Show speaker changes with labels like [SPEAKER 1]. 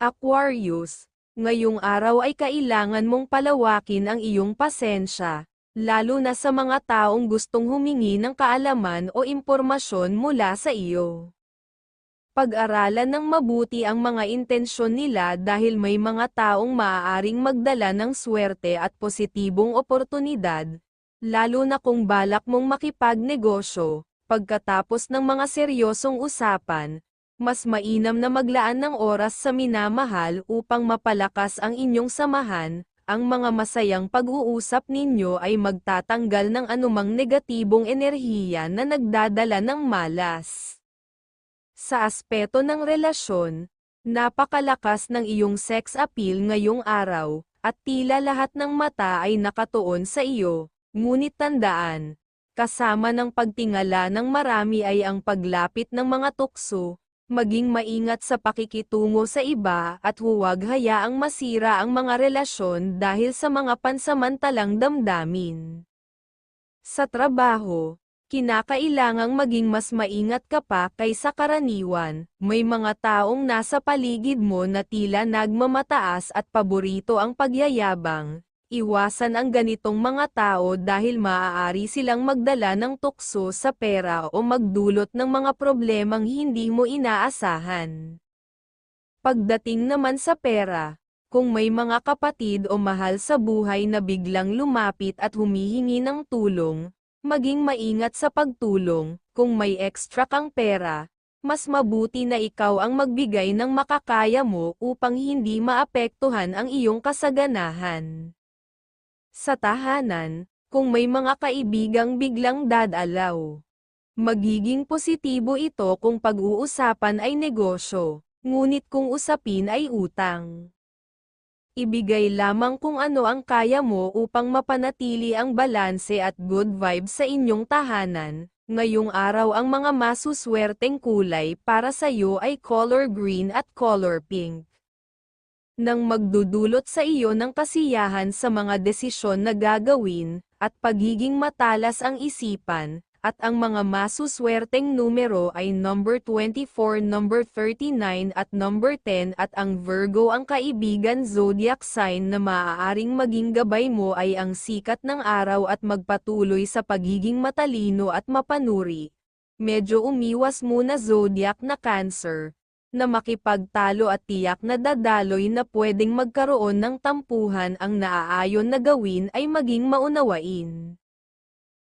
[SPEAKER 1] Aquarius, ngayong araw ay kailangan mong palawakin ang iyong pasensya, lalo na sa mga taong gustong humingi ng kaalaman o impormasyon mula sa iyo. Pag-aralan ng mabuti ang mga intensyon nila dahil may mga taong maaaring magdala ng swerte at positibong oportunidad, lalo na kung balak mong makipagnegosyo, pagkatapos ng mga seryosong usapan, mas mainam na maglaan ng oras sa minamahal upang mapalakas ang inyong samahan, ang mga masayang pag-uusap ninyo ay magtatanggal ng anumang negatibong enerhiya na nagdadala ng malas. Sa aspeto ng relasyon, napakalakas ng iyong sex appeal ngayong araw, at tila lahat ng mata ay nakatuon sa iyo, ngunit tandaan, kasama ng pagtingala ng marami ay ang paglapit ng mga tukso, maging maingat sa pakikitungo sa iba at huwag hayaang masira ang mga relasyon dahil sa mga pansamantalang damdamin. Sa trabaho, kinakailangang maging mas maingat ka pa kaysa karaniwan, may mga taong nasa paligid mo na tila nagmamataas at paborito ang pagyayabang, Iwasan ang ganitong mga tao dahil maaari silang magdala ng tukso sa pera o magdulot ng mga problemang hindi mo inaasahan. Pagdating naman sa pera, kung may mga kapatid o mahal sa buhay na biglang lumapit at humihingi ng tulong, maging maingat sa pagtulong, kung may extra kang pera, mas mabuti na ikaw ang magbigay ng makakaya mo upang hindi maapektuhan ang iyong kasaganahan. Sa tahanan, kung may mga kaibigang biglang dadalaw. Magiging positibo ito kung pag-uusapan ay negosyo, ngunit kung usapin ay utang. Ibigay lamang kung ano ang kaya mo upang mapanatili ang balanse at good vibes sa inyong tahanan. Ngayong araw ang mga masuswerteng kulay para sa iyo ay color green at color pink nang magdudulot sa iyo ng kasiyahan sa mga desisyon na gagawin, at pagiging matalas ang isipan, at ang mga masuswerteng numero ay number 24, number 39 at number 10 at ang Virgo ang kaibigan zodiac sign na maaaring maging gabay mo ay ang sikat ng araw at magpatuloy sa pagiging matalino at mapanuri. Medyo umiwas muna zodiac na cancer, na makipagtalo at tiyak na dadaloy na pwedeng magkaroon ng tampuhan ang naaayon na gawin ay maging maunawain.